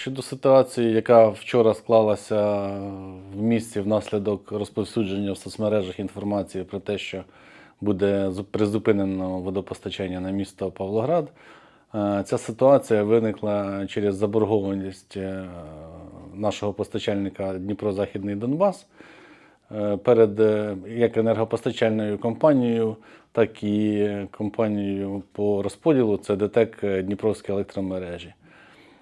Щодо ситуації, яка вчора склалася в місті внаслідок розповсюдження в соцмережах інформації про те, що буде призупинено водопостачання на місто Павлоград, е, ця ситуація виникла через заборгованість е, нашого постачальника Дніпро-Західний Донбас е, перед як енергопостачальною компанією, так і компанією по розподілу це ДТЕК Дніпровські електромережі.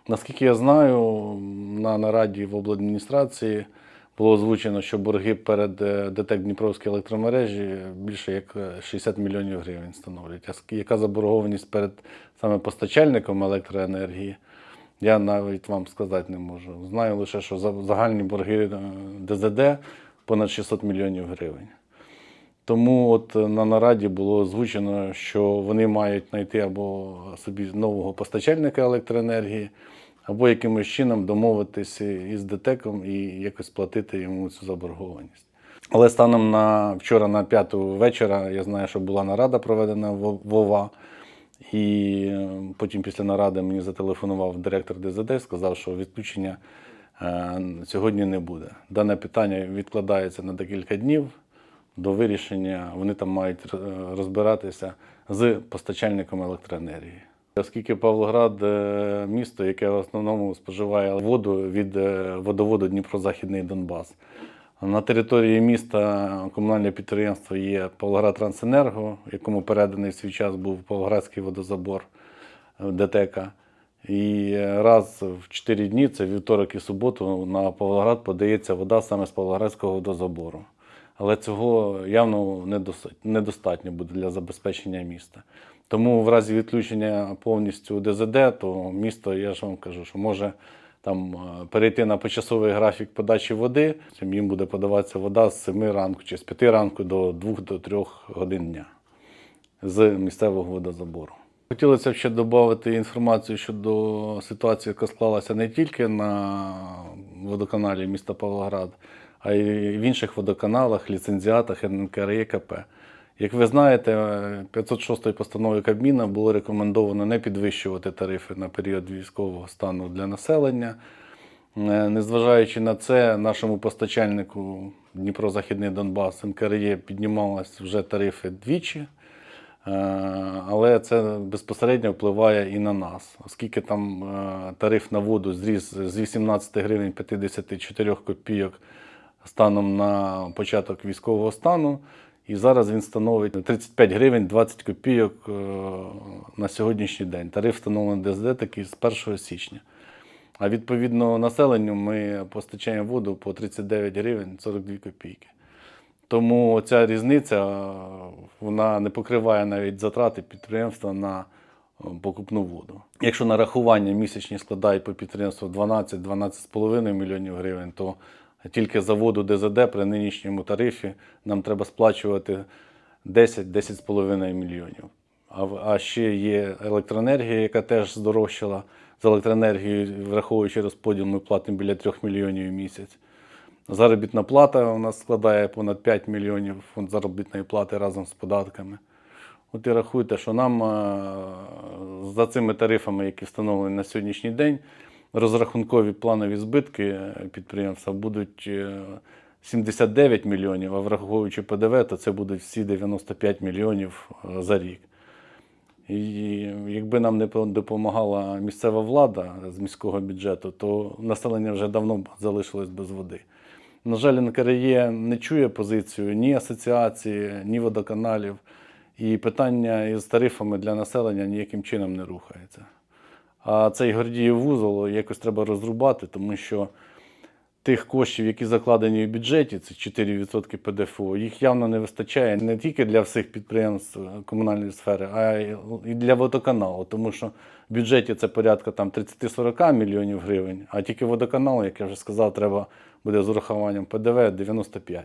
Наскільки я знаю, на нараді в обладміністрації було озвучено, що борги перед е, ДТЕК Дніпровські електромережі більше як е, 60 мільйонів гривень становлять. А яка заборгованість перед саме постачальником електроенергії, я навіть вам сказати не можу. Знаю лише, що за- загальні борги е, ДЗД понад 600 мільйонів гривень. Тому от е, на нараді було озвучено, що вони мають знайти або собі нового постачальника електроенергії, або якимось чином домовитися із ДТЕКом і якось платити йому цю заборгованість. Але станом на вчора на п'яту вечора я знаю, що була нарада проведена в ОВА. І е, потім після наради мені зателефонував директор ДЗД, сказав, що відключення е, сьогодні не буде. Дане питання відкладається на декілька днів до вирішення. Вони там мають е, розбиратися з постачальником електроенергії. Оскільки Павлоград е, місто, яке в основному споживає воду від е, водоводу Дніпро-Західний Донбас. На території міста комунальне підприємство є Павлоград Трансенерго, якому переданий свій час був Павлоградський водозабор ДТЕК. І раз в 4 дні, це вівторок і суботу, на Павлоград подається вода саме з Павлоградського водозабору. Але цього явно недостатньо буде для забезпечення міста. Тому в разі відключення повністю ДЗД, то місто, я ж вам кажу, що може там е, перейти на почасовий графік подачі води. Їм буде подаватися вода з 7 ранку чи з 5 ранку до 2 до 3 годин дня з місцевого водозабору. Хотілося б ще додати інформацію щодо ситуації, яка склалася не тільки на водоканалі міста Павлоград, а й в інших водоканалах, ліцензіатах НКРЄКП. Як ви знаєте, 506 постановою Кабміна було рекомендовано не підвищувати тарифи на період військового стану для населення. Е, Незважаючи на це, нашому постачальнику Дніпро-Західний Донбас НКРЄ піднімалися вже тарифи двічі. Е, Але це безпосередньо впливає і на нас, оскільки там е, тариф на воду зріс з 18 гривень 54 копійок станом на початок військового стану. І зараз він становить 35 гривень 20 копійок е, на сьогоднішній день. Тариф встановлений ДСД такий з 1 січня. А відповідно населенню ми постачаємо воду по 39 гривень 42 копійки. Тому ця різниця е, вона не покриває навіть затрати підприємства на е, покупну воду. Якщо нарахування місячні складають по підприємству 12-12,5 мільйонів гривень, то тільки за воду ДЗД при нинішньому тарифі нам треба сплачувати 10-10,5 мільйонів. А, а ще є електроенергія, яка теж здорожчала. З електроенергією, враховуючи розподіл, ми платимо біля 3 мільйонів в місяць. Заробітна плата у нас складає понад 5 мільйонів фонд заробітної плати разом з податками. От і рахуйте, що нам е, за цими тарифами, які встановлені на сьогоднішній день, розрахункові планові збитки е, підприємства будуть е, 79 мільйонів, а враховуючи ПДВ, то це будуть всі 95 мільйонів е, за рік. І якби нам не допомагала місцева влада з міського бюджету, то населення вже давно залишилось без води. На жаль, НКРЄ не чує позицію ні асоціації, ні водоканалів, і питання із тарифами для населення ніяким чином не рухається. А цей Гордіїв вузол якось треба розрубати, тому що тих коштів, які закладені в бюджеті, це 4% ПДФО, їх явно не вистачає не тільки для всіх підприємств е, комунальної сфери, а й для водоканалу. Тому що в бюджеті це порядка там 30-40 мільйонів гривень, а тільки водоканалу, як я вже сказав, треба буде з урахуванням ПДВ 95.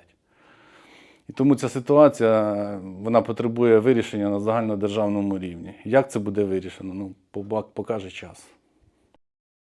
І тому ця ситуація вона потребує вирішення на загальнодержавному рівні. Як це буде вирішено? Ну, покаже час.